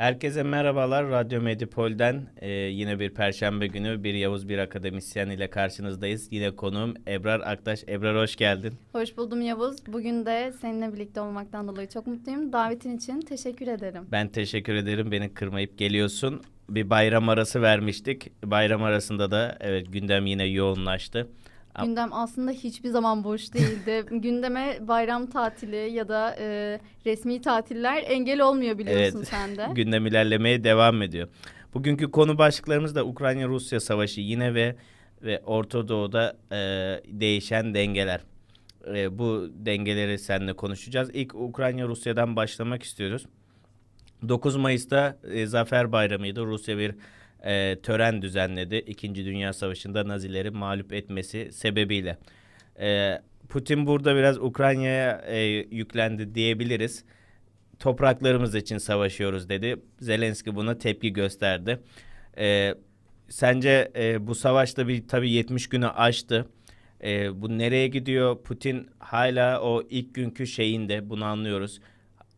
Herkese merhabalar. Radyo Medipol'den e, yine bir perşembe günü bir Yavuz bir akademisyen ile karşınızdayız. Yine konuğum Ebrar Aktaş. Ebrar hoş geldin. Hoş buldum Yavuz. Bugün de seninle birlikte olmaktan dolayı çok mutluyum. Davetin için teşekkür ederim. Ben teşekkür ederim beni kırmayıp geliyorsun. Bir bayram arası vermiştik. Bayram arasında da evet gündem yine yoğunlaştı. Gündem aslında hiçbir zaman boş değildi. Gündeme bayram tatili ya da e, resmi tatiller engel olmuyor biliyorsun Evet. sen de. Gündem ilerlemeye devam ediyor. Bugünkü konu başlıklarımız da Ukrayna-Rusya savaşı yine ve ve Orta Doğu'da e, değişen dengeler. E, bu dengeleri seninle konuşacağız. İlk Ukrayna-Rusya'dan başlamak istiyoruz. 9 Mayıs'ta e, Zafer Bayramı'ydı. Rusya bir e, tören düzenledi. İkinci Dünya Savaşı'nda Nazileri mağlup etmesi sebebiyle. E, Putin burada biraz Ukrayna'ya e, yüklendi diyebiliriz topraklarımız için savaşıyoruz dedi. Zelenski buna tepki gösterdi. Ee, sence e, bu savaşta bir tabii 70 günü aştı. Ee, bu nereye gidiyor? Putin hala o ilk günkü şeyinde bunu anlıyoruz.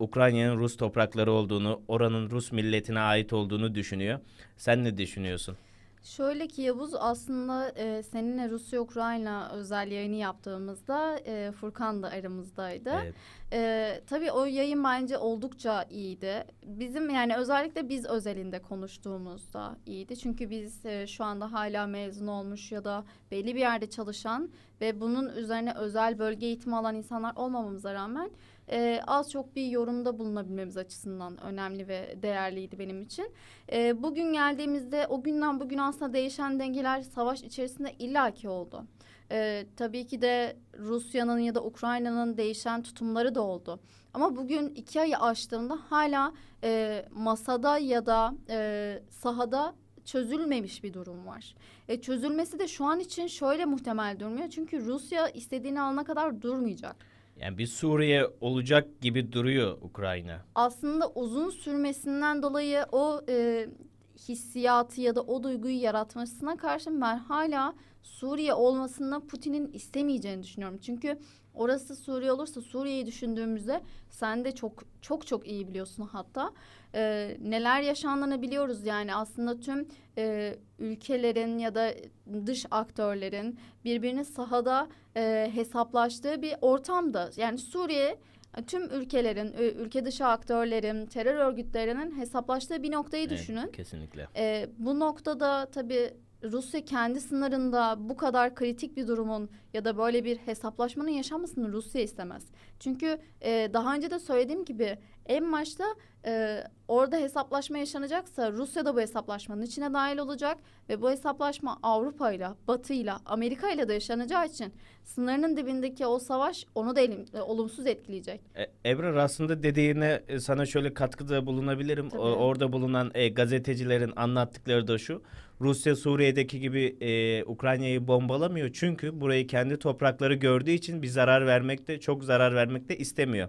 Ukrayna'nın Rus toprakları olduğunu, oranın Rus milletine ait olduğunu düşünüyor. Sen ne düşünüyorsun? Şöyle ki Yavuz aslında e, seninle Rusya-Ukrayna özel yayını yaptığımızda e, Furkan da aramızdaydı. Evet. Ee, tabii o yayın bence oldukça iyiydi. Bizim yani özellikle biz özelinde konuştuğumuzda iyiydi. Çünkü biz e, şu anda hala mezun olmuş ya da belli bir yerde çalışan ve bunun üzerine özel bölge eğitimi alan insanlar olmamamıza rağmen e, az çok bir yorumda bulunabilmemiz açısından önemli ve değerliydi benim için. E, bugün geldiğimizde o günden bugün aslında değişen dengeler savaş içerisinde illaki oldu. Ee, tabii ki de Rusya'nın ya da Ukrayna'nın değişen tutumları da oldu. Ama bugün iki ayı aştığında hala e, masada ya da e, sahada çözülmemiş bir durum var. E, çözülmesi de şu an için şöyle muhtemel durmuyor. Çünkü Rusya istediğini alana kadar durmayacak. Yani bir Suriye olacak gibi duruyor Ukrayna. Aslında uzun sürmesinden dolayı o e, hissiyatı ya da o duyguyu yaratmasına karşın ben hala Suriye olmasını Putin'in istemeyeceğini düşünüyorum. Çünkü orası Suriye olursa Suriye'yi düşündüğümüzde sen de çok çok çok iyi biliyorsun hatta e, neler yaşandığını biliyoruz yani aslında tüm e, ülkelerin ya da dış aktörlerin birbirini sahada e, hesaplaştığı bir ortamda yani Suriye tüm ülkelerin, ü- ülke dışı aktörlerin, terör örgütlerinin hesaplaştığı bir noktayı Evet, düşünün. kesinlikle. Ee, bu noktada tabii Rusya kendi sınırında bu kadar kritik bir durumun ya da böyle bir hesaplaşmanın yaşanmasını Rusya istemez. Çünkü e, daha önce de söylediğim gibi en başta e, orada hesaplaşma yaşanacaksa Rusya da bu hesaplaşmanın içine dahil olacak ve bu hesaplaşma Avrupa ile, Batı ile, Amerika ile de yaşanacağı için sınırının dibindeki o savaş onu da elim- e, olumsuz etkileyecek. E, Ebrar aslında dediğine e, sana şöyle katkıda bulunabilirim. Tabii. O- orada bulunan e, gazetecilerin anlattıkları da şu. Rusya Suriye'deki gibi e, Ukrayna'yı bombalamıyor. Çünkü burayı kendi toprakları gördüğü için bir zarar vermekte, çok zarar vermekte istemiyor.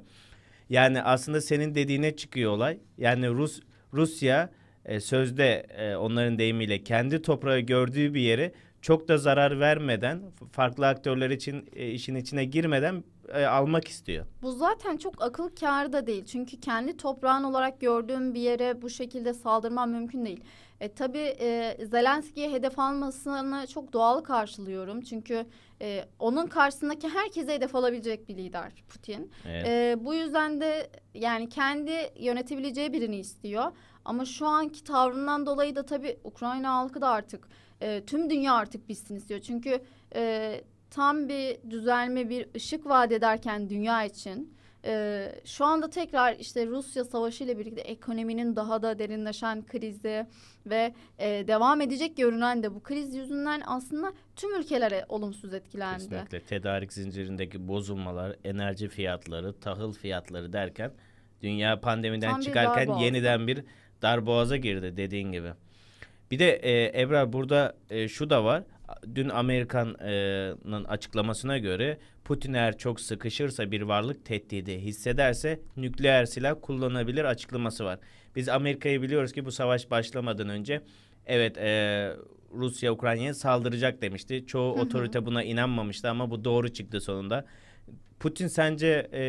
Yani aslında senin dediğine çıkıyor olay. Yani Rus Rusya e, sözde e, onların deyimiyle kendi toprağı gördüğü bir yere çok da zarar vermeden, farklı aktörler için e, işin içine girmeden e, almak istiyor. Bu zaten çok akıl kârı da değil. Çünkü kendi toprağın olarak gördüğüm bir yere bu şekilde saldırman mümkün değil. E, tabii e, Zelenski'ye hedef almasını çok doğal karşılıyorum. Çünkü e, onun karşısındaki herkese hedef alabilecek bir lider Putin. Evet. E, bu yüzden de yani kendi yönetebileceği birini istiyor. Ama şu anki tavrından dolayı da tabii Ukrayna halkı da artık e, tüm dünya artık bitsin istiyor. Çünkü e, tam bir düzelme bir ışık vaat ederken dünya için e, şu anda tekrar işte Rusya savaşı ile birlikte ekonominin daha da derinleşen krizi ve e, devam edecek görünen de bu kriz yüzünden aslında tüm ülkelere olumsuz etkilendi. Kesinlikle. Tedarik zincirindeki bozulmalar, enerji fiyatları, tahıl fiyatları derken dünya pandemiden Tam bir çıkarken darboğaza. yeniden bir darboğaza girdi dediğin gibi. Bir de e, Ebrar burada e, şu da var. Dün Amerikan'ın açıklamasına göre Putin eğer çok sıkışırsa bir varlık tehdidi hissederse nükleer silah kullanabilir açıklaması var. Biz Amerika'yı biliyoruz ki bu savaş başlamadan önce evet e, Rusya Ukrayna'ya saldıracak demişti. Çoğu Hı hı. otorite buna inanmamıştı ama bu doğru çıktı sonunda. Putin sence e,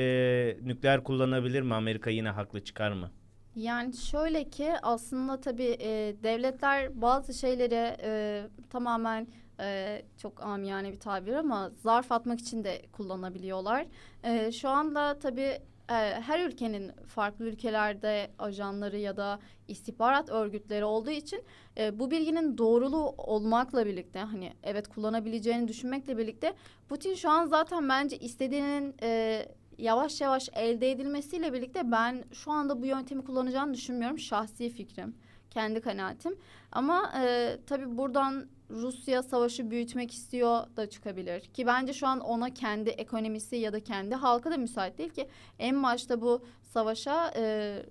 nükleer kullanabilir mi? Amerika yine haklı çıkar mı? Yani şöyle ki aslında tabii e, devletler bazı şeyleri e, tamamen e, çok amiyane bir tabir ama zarf atmak için de kullanabiliyorlar. E, şu anda tabii e, her ülkenin farklı ülkelerde ajanları ya da istihbarat örgütleri olduğu için e, bu bilginin doğruluğu olmakla birlikte hani evet kullanabileceğini düşünmekle birlikte Putin şu an zaten bence istediğinin e, yavaş yavaş elde edilmesiyle birlikte ben şu anda bu yöntemi kullanacağını düşünmüyorum. Şahsi fikrim, kendi kanaatim. Ama e, tabii buradan Rusya savaşı büyütmek istiyor da çıkabilir. Ki bence şu an ona kendi ekonomisi ya da kendi halkı da müsait değil ki. En başta bu savaşa e,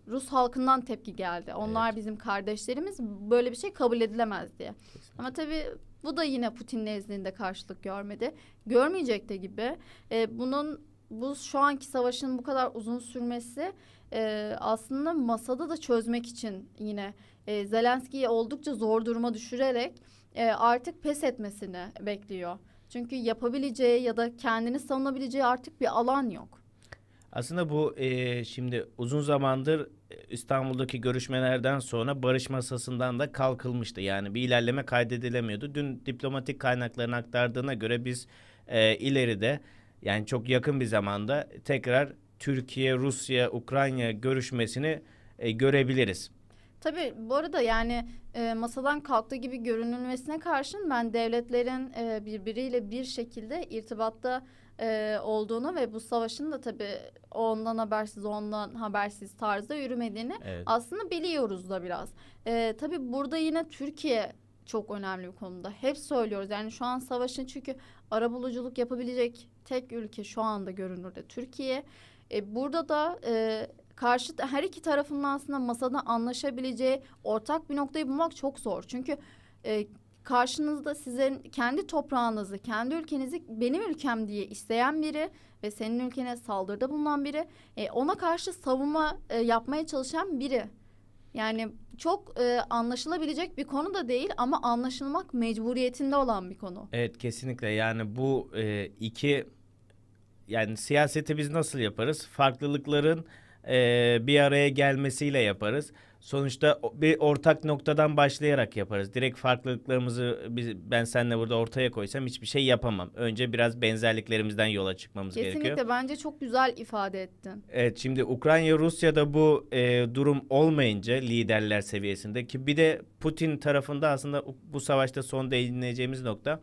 Rus halkından tepki geldi. Onlar Evet. bizim kardeşlerimiz böyle bir şey kabul edilemez diye. Ama tabii bu da yine Putin nezdinde karşılık görmedi. Görmeyecek de gibi. E, bunun bu şu anki savaşın bu kadar uzun sürmesi e, aslında masada da çözmek için yine e, Zelenski'yi oldukça zor duruma düşürerek e, artık pes etmesini bekliyor. Çünkü yapabileceği ya da kendini savunabileceği artık bir alan yok. Aslında bu e, şimdi uzun zamandır e, İstanbul'daki görüşmelerden sonra barış masasından da kalkılmıştı. Yani bir ilerleme kaydedilemiyordu. Dün diplomatik kaynakların aktardığına göre biz e, ileride yani çok yakın bir zamanda tekrar Türkiye, Rusya, Ukrayna görüşmesini e, görebiliriz. Tabii bu arada yani e, masadan kalktığı gibi görünülmesine karşın ben devletlerin e, birbiriyle bir şekilde irtibatta e, olduğunu ve bu savaşın da tabii ondan habersiz ondan habersiz tarzda yürümediğini Evet. aslında biliyoruz da biraz. E, tabii burada yine Türkiye çok önemli bir konuda. Hep söylüyoruz yani şu an savaşın çünkü arabuluculuk yapabilecek tek ülke şu anda görünürde Türkiye. E, burada da e, karşı her iki tarafın aslında masada anlaşabileceği ortak bir noktayı bulmak çok zor. Çünkü e, karşınızda sizin kendi toprağınızı, kendi ülkenizi benim ülkem diye isteyen biri ve senin ülkene saldırıda bulunan biri, e, ona karşı savunma e, yapmaya çalışan biri. Yani çok e, anlaşılabilecek bir konu da değil ama anlaşılmak mecburiyetinde olan bir konu. Evet kesinlikle yani bu e, iki yani siyaseti biz nasıl yaparız? Farklılıkların e, bir araya gelmesiyle yaparız. Sonuçta bir ortak noktadan başlayarak yaparız. Direkt farklılıklarımızı biz, ben seninle burada ortaya koysam hiçbir şey yapamam. Önce biraz benzerliklerimizden yola çıkmamız Kesinlikle gerekiyor. bence çok güzel ifade ettin. Evet şimdi Ukrayna Rusya'da bu e, durum olmayınca liderler seviyesinde ki bir de Putin tarafında aslında bu savaşta son değineceğimiz nokta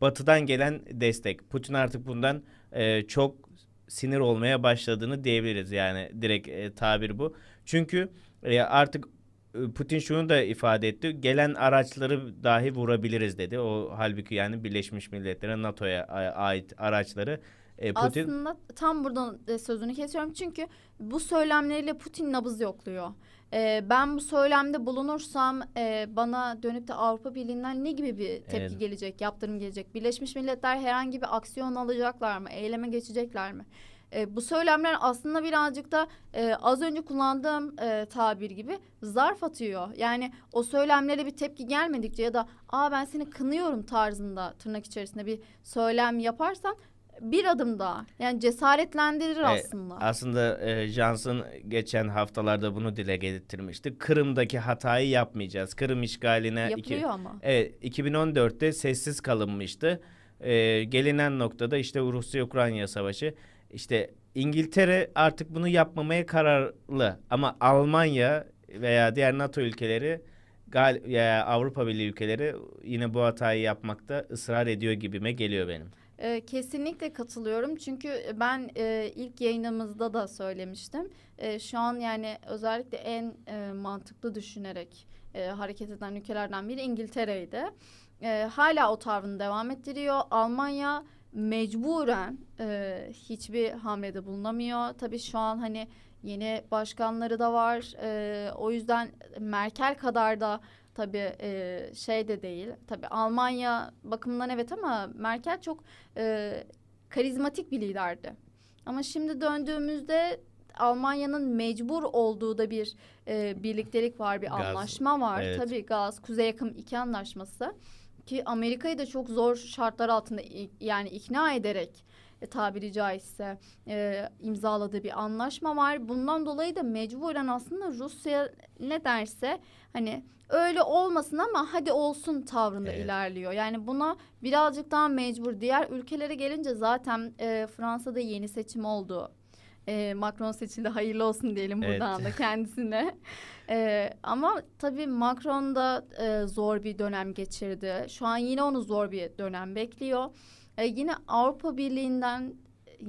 Batı'dan gelen destek. Putin artık bundan e, çok sinir olmaya başladığını diyebiliriz yani direkt e, tabir bu. Çünkü e, artık e, Putin şunu da ifade etti. Gelen araçları dahi vurabiliriz dedi. O halbuki yani Birleşmiş Milletler'e NATO'ya ait araçları e, Putin Aslında tam buradan e, sözünü kesiyorum çünkü bu söylemleriyle Putin nabız yokluyor. E, ben bu söylemde bulunursam e, bana dönüp de Avrupa Birliği'nden ne gibi bir tepki Evet. gelecek, yaptırım gelecek? Birleşmiş Milletler herhangi bir aksiyon alacaklar mı, eyleme geçecekler mi? E, bu söylemler aslında birazcık da e, az önce kullandığım e, tabir gibi zarf atıyor. Yani o söylemlere bir tepki gelmedikçe ya da aa ben seni kınıyorum tarzında tırnak içerisinde bir söylem yaparsan bir adım daha. Yani cesaretlendirir E, aslında. Aslında e, Johnson geçen haftalarda bunu dile getirmişti. Kırım'daki hatayı yapmayacağız. Kırım işgaline iki- Yapılıyor ama. Evet, 2014'te sessiz kalınmıştı. E, gelinen noktada işte Rusya-Ukrayna savaşı. İşte İngiltere artık bunu yapmamaya kararlı. Ama Almanya veya diğer NATO ülkeleri gal ya Avrupa Birliği ülkeleri yine bu hatayı yapmakta ısrar ediyor gibime geliyor benim. Ee, kesinlikle katılıyorum çünkü ben e, ilk yayınımızda da söylemiştim. E, şu an yani özellikle en e, mantıklı düşünerek e, hareket eden ülkelerden biri İngiltere'ydi. E, hala o tavrını devam ettiriyor. Almanya mecburen e, hiçbir hamlede bulunamıyor. Tabii şu an hani yeni başkanları da var. E, o yüzden Merkel kadar da tabii e, şey de değil. Tabii Almanya bakımından evet ama Merkel çok e, karizmatik bir liderdi. Ama şimdi döndüğümüzde Almanya'nın mecbur olduğu da bir e, birliktelik var, bir Gaz, anlaşma var. evet. Tabii gaz, Kuzey Yakın iki anlaşması. ki Amerika'yı da çok zor şartlar altında yani ikna ederek e, tabiri caizse e, imzaladığı bir anlaşma var. Bundan dolayı da mecburen aslında Rusya ne derse hani öyle olmasın ama hadi olsun tavrında Evet. ilerliyor. Yani buna birazcık daha mecbur. Diğer ülkelere gelince zaten e, Fransa'da yeni seçim oldu. E, Macron seçildi hayırlı olsun diyelim Evet. buradan da kendisine. E, ama tabii Macron da e, zor bir dönem geçirdi. Şu an yine onu zor bir dönem bekliyor. E, yine Avrupa Birliği'nden e,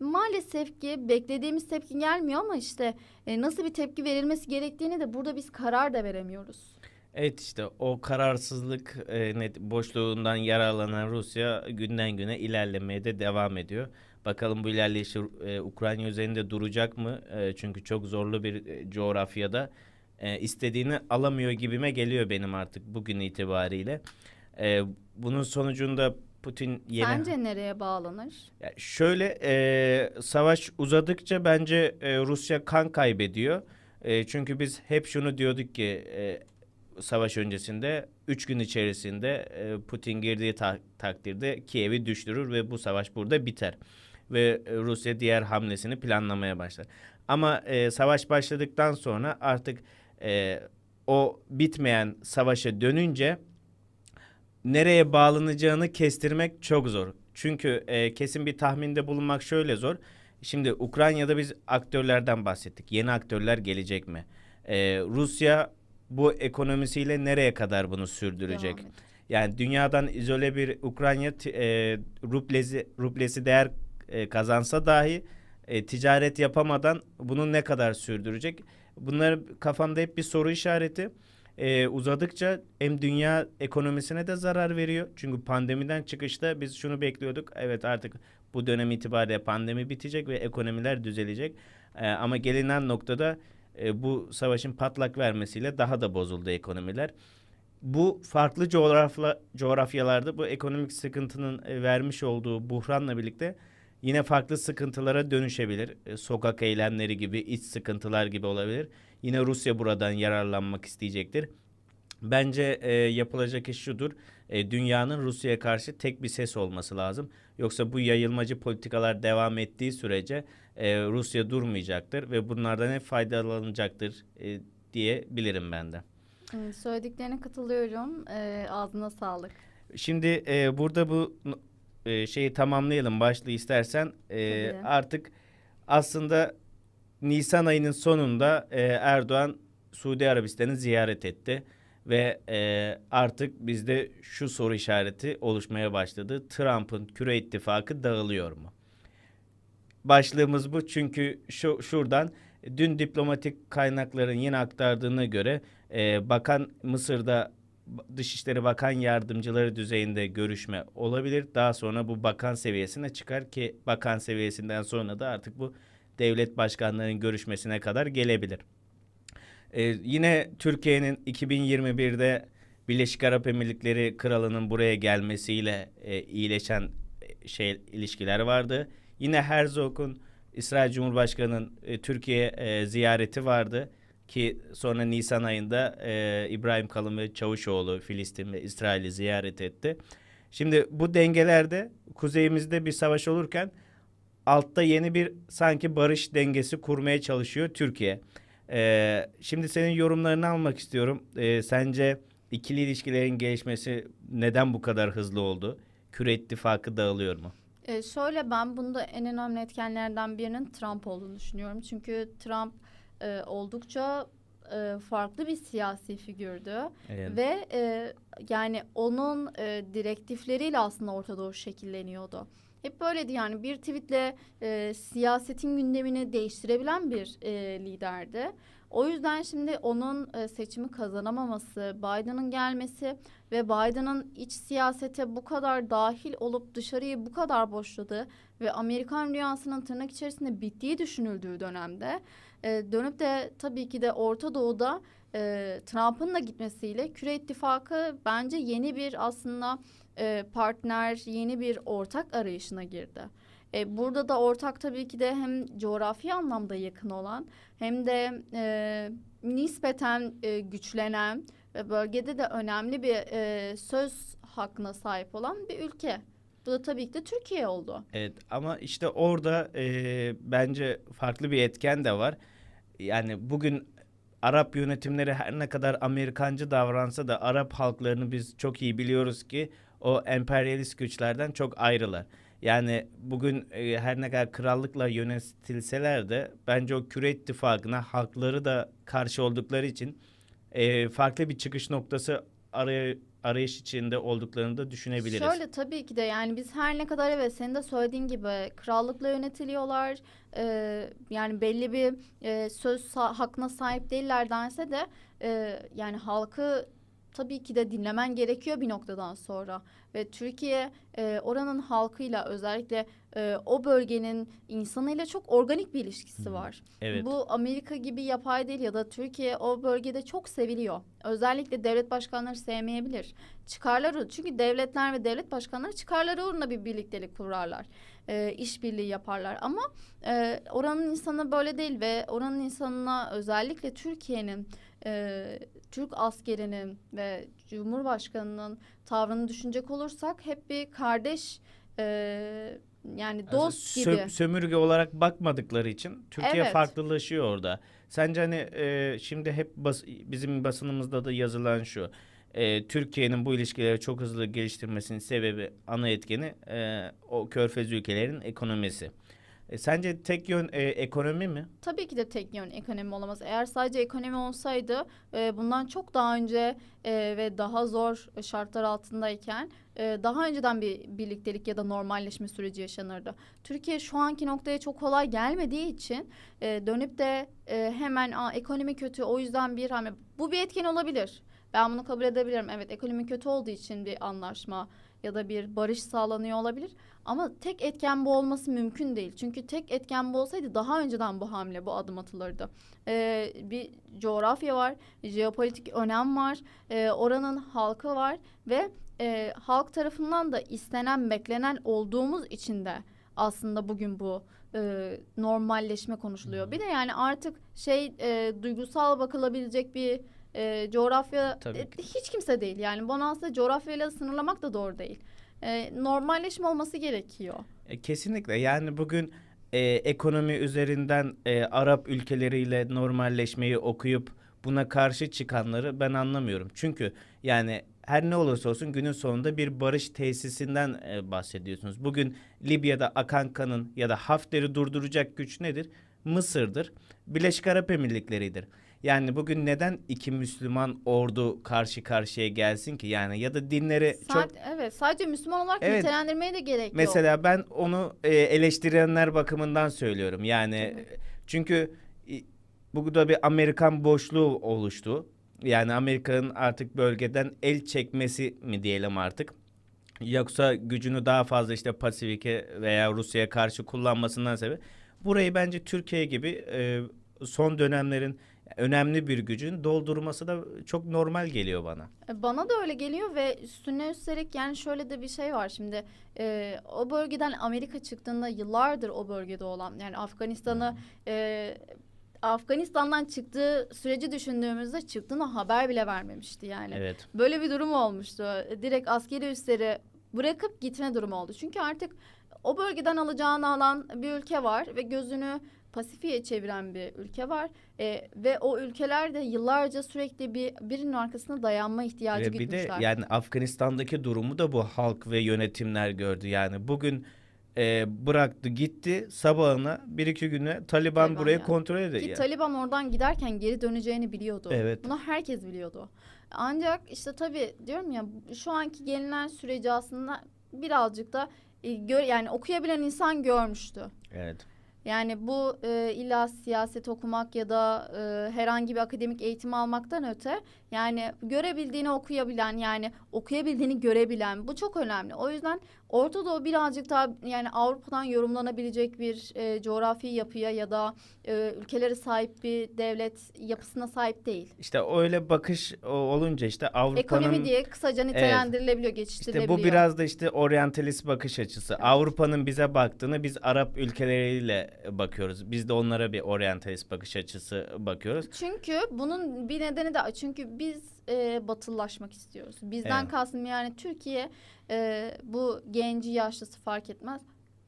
maalesef ki beklediğimiz tepki gelmiyor ama işte e, nasıl bir tepki verilmesi gerektiğini de burada biz karar da veremiyoruz. Evet işte o kararsızlık e, net boşluğundan yararlanan Rusya günden güne ilerlemeye de devam ediyor. Bakalım bu ilerleyişi e, Ukrayna üzerinde duracak mı? E, çünkü çok zorlu bir e, coğrafyada e, istediğini alamıyor gibime geliyor benim artık bugün itibariyle. E, bunun sonucunda Putin yeni Sence nereye bağlanır? Ya şöyle e, savaş uzadıkça bence e, Rusya kan kaybediyor. E, çünkü biz hep şunu diyorduk ki e, savaş öncesinde 3 gün içerisinde e, Putin girdiği ta- takdirde Kiev'i düşürür ve bu savaş burada biter. Ve e, Rusya diğer hamlesini planlamaya başlar. Ama e, savaş başladıktan sonra artık e, o bitmeyen savaşa dönünce nereye bağlanacağını kestirmek çok zor. Çünkü e, kesin bir tahminde bulunmak şöyle zor. Şimdi Ukrayna'da biz aktörlerden bahsettik. Yeni aktörler gelecek mi? E, Rusya bu ekonomisiyle nereye kadar bunu sürdürecek? Devam. Yani dünyadan izole bir Ukrayna e, rublesi, rublesi değer e, kazansa dahi e, ticaret yapamadan bunu ne kadar sürdürecek? Bunlar kafamda hep bir soru işareti. E, uzadıkça hem dünya ekonomisine de zarar veriyor. Çünkü pandemiden çıkışta biz şunu bekliyorduk. Evet artık bu dönem itibariyle pandemi bitecek ve ekonomiler düzelecek. E, ama gelinen noktada e, bu savaşın patlak vermesiyle daha da bozuldu ekonomiler bu farklı coğrafla, coğrafyalarda bu ekonomik sıkıntının e, vermiş olduğu buhranla birlikte yine farklı sıkıntılara dönüşebilir. E, sokak eylemleri gibi, iç sıkıntılar gibi olabilir. Yine Rusya buradan yararlanmak isteyecektir. Bence e, yapılacak iş şudur. E, dünyanın Rusya'ya karşı tek bir ses olması lazım. Yoksa bu yayılmacı politikalar devam ettiği sürece e, Rusya durmayacaktır ve bunlardan hep faydalanacaktır e, diyebilirim ben de. Söylediklerine katılıyorum. E, ağzına sağlık. Şimdi e, burada bu e, şeyi tamamlayalım başlığı istersen. E, Tabii. artık aslında Nisan ayının sonunda e, Erdoğan Suudi Arabistan'ı ziyaret etti ve e, artık bizde şu soru işareti oluşmaya başladı. Trump'ın küre ittifakı dağılıyor mu? Başlığımız bu çünkü şu şuradan dün diplomatik kaynakların yine aktardığına göre e, bakan Mısır'da Dışişleri Bakan Yardımcıları düzeyinde görüşme olabilir. Daha sonra bu bakan seviyesine çıkar ki bakan seviyesinden sonra da artık bu devlet başkanlarının görüşmesine kadar gelebilir. Ee, yine Türkiye'nin 2021'de Birleşik Arap Emirlikleri Kralı'nın buraya gelmesiyle e, iyileşen e, şey ilişkiler vardı. Yine Herzog'un İsrail Cumhurbaşkanı'nın e, Türkiye e, ziyareti vardı ki sonra Nisan ayında e, İbrahim Kalın ve Çavuşoğlu Filistin ve İsrail'i ziyaret etti. Şimdi bu dengelerde kuzeyimizde bir savaş olurken altta yeni bir sanki barış dengesi kurmaya çalışıyor Türkiye. E, şimdi senin yorumlarını almak istiyorum. E, sence ikili ilişkilerin gelişmesi neden bu kadar hızlı oldu? Küre ittifakı dağılıyor mu? E, şöyle ben bunda en önemli etkenlerden birinin Trump olduğunu düşünüyorum. Çünkü Trump e, oldukça e, farklı bir siyasi figürdü Evet. ve e, yani onun e, direktifleriyle aslında Orta Doğu şekilleniyordu. Hep böyleydi yani bir tweetle e, siyasetin gündemini değiştirebilen bir e, liderdi. O yüzden şimdi onun e, seçimi kazanamaması, Biden'ın gelmesi ve Biden'ın iç siyasete bu kadar dahil olup dışarıyı bu kadar boşladığı ve Amerikan rüyasının tırnak içerisinde bittiği düşünüldüğü dönemde e, dönüp de tabii ki de Orta Doğu'da e, Trump'ın da gitmesiyle Küre İttifakı bence yeni bir aslında e, partner, yeni bir ortak arayışına girdi. E, burada da ortak tabii ki de hem coğrafi anlamda yakın olan hem de e, nispeten e, güçlenen ve bölgede de önemli bir e, söz hakkına sahip olan bir ülke. Bu da tabii ki de Türkiye oldu. Evet ama işte orada e, bence farklı bir etken de var. Yani bugün Arap yönetimleri her ne kadar Amerikancı davransa da Arap halklarını biz çok iyi biliyoruz ki o emperyalist güçlerden çok ayrılar. Yani bugün e, her ne kadar krallıkla yönetilseler de bence o küre ittifakına halkları da karşı oldukları için e, farklı bir çıkış noktası araya, arayış içinde olduklarını da düşünebiliriz. Şöyle tabii ki de yani biz her ne kadar evet senin de söylediğin gibi krallıkla yönetiliyorlar. e, yani belli bir e, söz sa- hakkına sahip değiller dense de e, yani halkı tabii ki de dinlemen gerekiyor bir noktadan sonra. Ve Türkiye e, oranın halkıyla özellikle e, o bölgenin insanıyla çok organik bir ilişkisi var. Evet. Bu Amerika gibi yapay değil ya da Türkiye o bölgede çok seviliyor. Özellikle devlet başkanları sevmeyebilir. Çıkarları çünkü devletler ve devlet başkanları çıkarları uğruna bir birliktelik kurarlar. E, işbirliği yaparlar ama e, oranın insanı böyle değil ve oranın insanına özellikle Türkiye'nin e, Türk askerinin ve Cumhurbaşkanının tavrını düşünecek olursak hep bir kardeş e, yani dost Sö- gibi. sömürge olarak bakmadıkları için Türkiye Evet. farklılaşıyor orada. Sence hani e, şimdi hep bas- bizim basınımızda da yazılan şu. e, Türkiye'nin bu ilişkileri çok hızlı geliştirmesinin sebebi ana etkeni e, o körfez ülkelerin ekonomisi. E, sence tek yön e, ekonomi mi? Tabii ki de tek yön ekonomi olamaz. Eğer sadece ekonomi olsaydı e, bundan çok daha önce e, ve daha zor şartlar altındayken e, daha önceden bir birliktelik ya da normalleşme süreci yaşanırdı. Türkiye şu anki noktaya çok kolay gelmediği için e, dönüp de e, hemen Aa, ekonomi kötü o yüzden bir hamle. Bu bir etken olabilir. Ben bunu kabul edebilirim. Evet ekonomi kötü olduğu için bir anlaşma ya da bir barış sağlanıyor olabilir. Ama tek etken bu olması mümkün değil. Çünkü tek etken bu olsaydı daha önceden bu hamle, bu adım atılırdı. Ee, bir coğrafya var, jeopolitik önem var, ee, oranın halkı var ve e, halk tarafından da istenen, beklenen olduğumuz için de aslında bugün bu e, normalleşme konuşuluyor. Bir de yani artık şey e, duygusal bakılabilecek bir e, coğrafya Tabii e, hiç kimse değil. Yani aslında coğrafyayla sınırlamak da doğru değil. E, normalleşme olması gerekiyor. E, kesinlikle yani bugün e, ekonomi üzerinden e, Arap ülkeleriyle normalleşmeyi okuyup buna karşı çıkanları ben anlamıyorum. Çünkü yani her ne olursa olsun günün sonunda bir barış tesisinden e, bahsediyorsunuz. Bugün Libya'da akan kanın ya da Hafter'i durduracak güç nedir? Mısır'dır. Birleşik Arap Emirlikleri'dir. Yani bugün neden iki Müslüman ordu karşı karşıya gelsin ki? Yani ya da dinleri çok Sad- evet sadece Müslüman olarak Evet. nitelendirmeye de gerek yok. Mesela ben onu e, eleştirenler bakımından söylüyorum. Yani e, çünkü e, bu da bir Amerikan boşluğu oluştu. Yani Amerika'nın artık bölgeden el çekmesi mi diyelim artık. Yoksa gücünü daha fazla işte Pasifik'e veya Rusya'ya karşı kullanmasından sebep. Burayı bence Türkiye gibi e, son dönemlerin önemli bir gücün doldurması da çok normal geliyor bana. E, Bana da öyle geliyor ve üstüne üstelik yani şöyle de bir şey var şimdi e, o bölgeden Amerika çıktığında yıllardır o bölgede olan yani Afganistan'ı e, Afganistan'dan çıktığı süreci düşündüğümüzde çıktığında haber bile vermemişti yani. Evet. Böyle bir durum olmuştu. Direkt askeri üsleri bırakıp gitme durumu oldu. Çünkü artık o bölgeden alacağını alan bir ülke var ve gözünü Pasifik'e çeviren bir ülke var. Ee, ve o ülkeler de yıllarca sürekli bir birinin arkasına dayanma ihtiyacı Ve bir de gütmüşler. yani Afganistan'daki durumu da bu halk ve yönetimler gördü. Yani bugün e, bıraktı gitti sabahına bir iki güne Taliban, Taliban burayı yani. kontrol ediyor. Ki Yani. Taliban oradan giderken geri döneceğini biliyordu. Evet. Bunu herkes biliyordu. Ancak işte tabii diyorum ya şu anki gelinen süreci aslında birazcık da e, gör, yani okuyabilen insan görmüştü. Evet. Yani bu e, illa siyaset okumak ya da e, herhangi bir akademik eğitim almaktan öte yani görebildiğini okuyabilen yani okuyabildiğini görebilen bu çok önemli. O yüzden Orta Doğu birazcık daha yani Avrupa'dan yorumlanabilecek bir e, coğrafi yapıya ya da e, ülkelere sahip bir devlet yapısına sahip değil. İşte öyle bakış olunca işte Avrupa'nın Ekonomi diye kısaca nitelendirilebiliyor, geçiştirilebiliyor. işte bu biraz da işte oryantalist bakış açısı. Avrupa'nın bize baktığını biz Arap ülkeleriyle bakıyoruz. Biz de onlara bir oryantalist bakış açısı bakıyoruz. Çünkü bunun bir nedeni de çünkü biz e, batılılaşmak istiyoruz. Bizden Evet. kastım yani Türkiye e, bu genci yaşlısı fark etmez.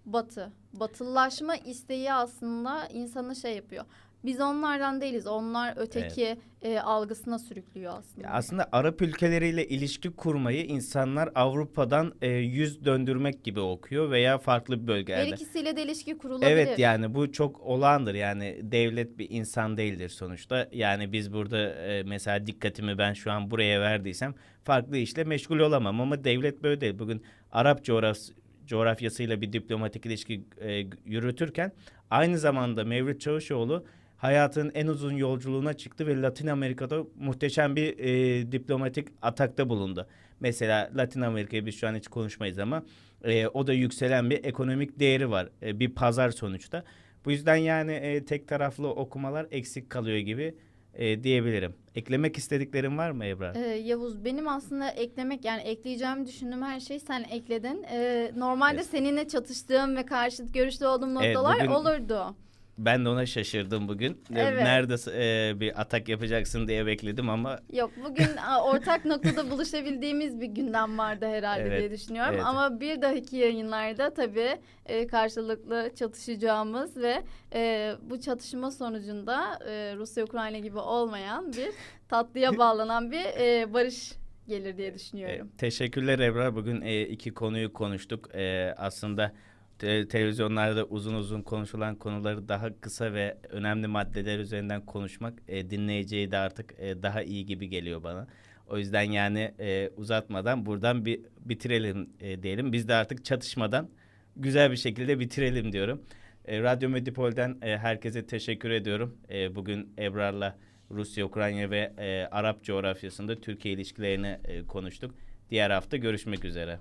Batı. Batılılaşma isteği aslında insanı şey yapıyor. Biz onlardan değiliz. Onlar öteki e, algısına sürüklüyor aslında. Ya aslında Arap ülkeleriyle ilişki kurmayı insanlar Avrupa'dan e, yüz döndürmek gibi okuyor veya farklı bir Her bölgelerde. ikisiyle de ilişki kurulabilir. Evet yani bu çok olağandır yani devlet bir insan değildir sonuçta. Yani biz burada e, mesela dikkatimi ben şu an buraya verdiysem farklı işle meşgul olamam ama devlet böyle değil. Bugün Arap coğrafyası coğrafyasıyla bir diplomatik ilişki e, yürütürken aynı zamanda Mevlüt Çavuşoğlu hayatının en uzun yolculuğuna çıktı ve Latin Amerika'da muhteşem bir e, diplomatik atakta bulundu. Mesela Latin Amerika'yı biz şu an hiç konuşmayız ama e, o da yükselen bir ekonomik değeri var. E, bir pazar sonuçta. Bu yüzden yani e, tek taraflı okumalar eksik kalıyor gibi e, diyebilirim. Eklemek istediklerin var mı Ebrar? Ee, Yavuz benim aslında eklemek yani ekleyeceğimi düşündüğüm her şeyi sen ekledin. Ee, normalde Evet. seninle çatıştığım ve karşıt görüşlü olduğum Evet, noktalar bugün- olurdu. Ben de ona şaşırdım bugün. E, Evet. Nerede e, bir atak yapacaksın diye bekledim ama Yok bugün ortak noktada buluşabildiğimiz bir gündem vardı herhalde Evet, diye düşünüyorum. evet. Ama bir dahaki yayınlarda tabii e, karşılıklı çatışacağımız ve e, bu çatışma sonucunda e, Rusya-Ukrayna gibi olmayan bir tatlıya bağlanan bir e, barış gelir diye E, düşünüyorum. teşekkürler Ebrar. Bugün e, iki konuyu konuştuk. E, aslında te- televizyonlarda uzun uzun konuşulan konuları daha kısa ve önemli maddeler üzerinden konuşmak e, dinleyiciye de artık e, daha iyi gibi geliyor bana. O yüzden yani e, uzatmadan buradan bir bitirelim e, diyelim. Biz de artık çatışmadan güzel bir şekilde bitirelim diyorum. E, Radyo Medipol'den e, herkese teşekkür ediyorum. E, bugün Ebrar'la Rusya, Ukrayna ve e, Arap coğrafyasında Türkiye ilişkilerini e, konuştuk. Diğer hafta görüşmek üzere.